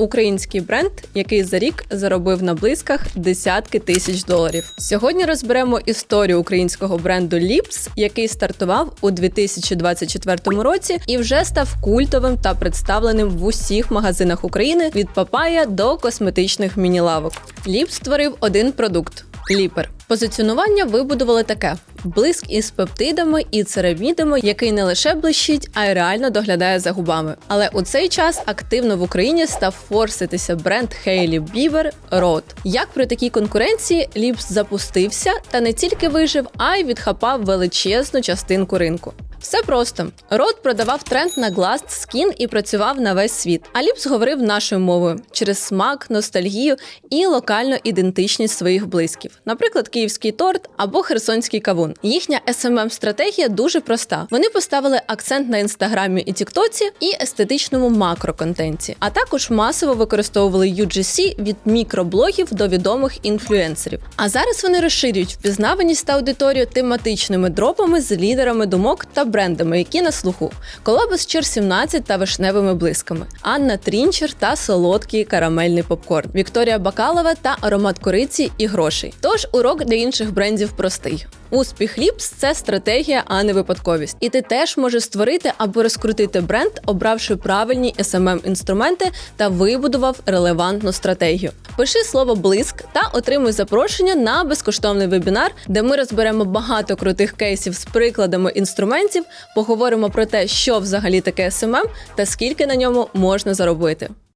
український бренд, який за рік заробив на блисках десятки тисяч доларів. Сьогодні розберемо історію українського бренду Lips, який стартував у 2024 році і вже став культовим та представленим в усіх магазинах України від папая до косметичних міні-лавок. Lips створив один продукт. Ліпер. Позиціонування вибудували таке: блиск із пептидами і церамідами, який не лише блищить, а й реально доглядає за губами. Але у цей час активно в Україні став форситися бренд Хейлі Бівер Рот. Як при такій конкуренції Ліпс запустився та не тільки вижив, а й відхапав величезну частинку ринку. Все просто рот продавав тренд на Glast Skin і працював на весь світ. А Ліпс говорив нашою мовою через смак, ностальгію і локальну ідентичність своїх блисків, наприклад, київський торт або херсонський кавун. Їхня smm стратегія дуже проста. Вони поставили акцент на інстаграмі і Тіктоці і естетичному макроконтенті, а також масово використовували UGC від мікроблогів до відомих інфлюенсерів. А зараз вони розширюють впізнаваність та аудиторію тематичними дропами з лідерами думок та брендами, які на слуху. Колобус Чер 17 та вишневими блисками, Анна Трінчер та солодкий карамельний попкорн, Вікторія Бакалова та аромат кориці і грошей. Тож урок для інших брендів простий. Успіх Ліпс це стратегія, а не випадковість. І ти теж можеш створити або розкрутити бренд, обравши правильні smm інструменти та вибудував релевантну стратегію. Пиши слово блиск та отримуй запрошення на безкоштовний вебінар, де ми розберемо багато крутих кейсів з прикладами інструментів, поговоримо про те, що взагалі таке SMM та скільки на ньому можна заробити.